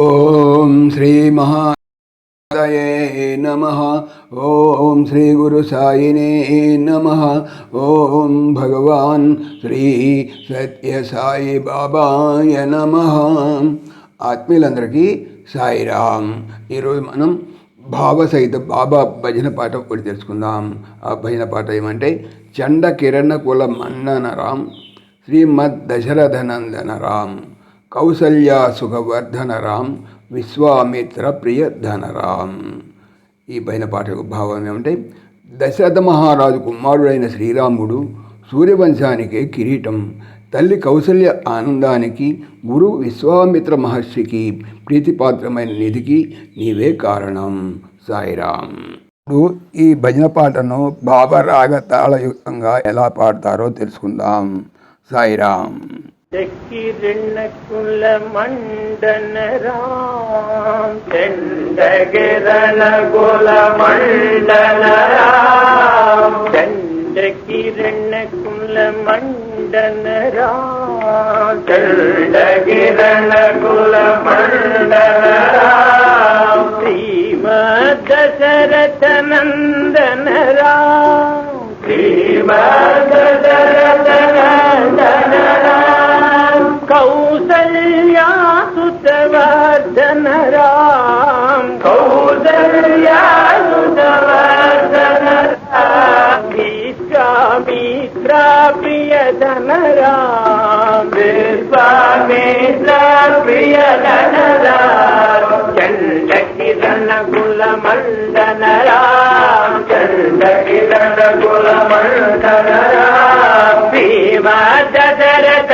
ఓం శ్రీ మహాదయే నమ. ఓం శ్రీ గురు సాయినే నమ. ఓం భగవాన్ శ్రీ సత్య సాయి బాబాయ నమ. ఆత్మీయులందరికీ సాయిరామ్. ఈరోజు మనం భావసహిత బాబా భజన పాట ఒకటి తెలుసుకుందాం. ఆ భజన పాట ఏమంటే చండ కిరణ కుల మన్నన రామ్ శ్రీమద్ దశరథనందన రామ్. కౌసల్య విశ్వామిత్ర ప్రియధనరామ్ ఈ పైన పాట భావం ఏమంటే దశరథ మహారాజు కుమారుడైన శ్రీరాముడు సూర్యవంశానికే కిరీటం తల్లి కౌసల్య ఆనందానికి గురు విశ్వామిత్ర మహర్షికి ప్రీతిపాత్రమైన నిధికి నీవే కారణం. సాయిరామ్. ఇప్పుడు ఈ భజన పాటను భావరాగ తాళయుక్తంగా ఎలా పాడతారో తెలుసుకుందాం. సాయిరామ్. చక్కిరణ కుల మండన రామ్ చండగిరణ కుల మండన రామ్ చండకిరణ కుల మండన రామ్ ప్రియధన రామ్ విశ్వామిత్ర ప్రియధన రామ్ చండకిరణ కుల మండన రామ్ చండకిరణ కుల మండన రామ్ భీమా దశరథ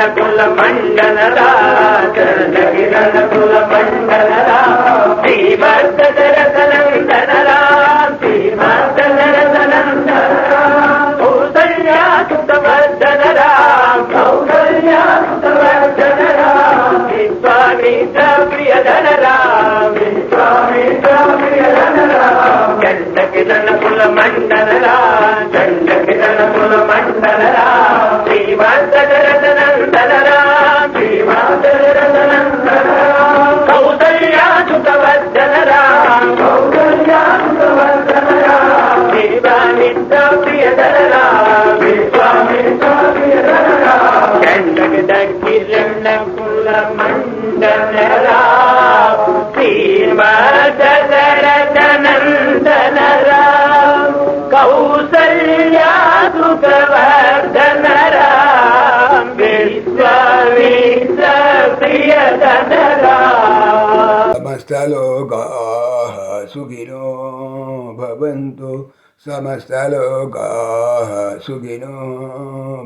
చండకిరణ కుల మండన రామ్ చండకిరణ కుల మండన రామ్ శ్రీవర్ధరథ నందన రామ్ శ్రీవర్ధరథ నందన రామ్ కౌసల్యాసుతవర్ధన समस्तलोकाः सुखिनो भवन्तु समस्तलोकाः सुखिनो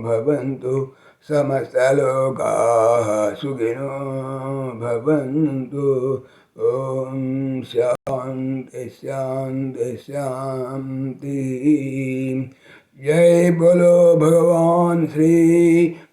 भवन्तु समस्तलोकाः सुखिनो भवन्तु ॐ शान्ति शान्ति शान्ति जय बोलो भगवान् श्री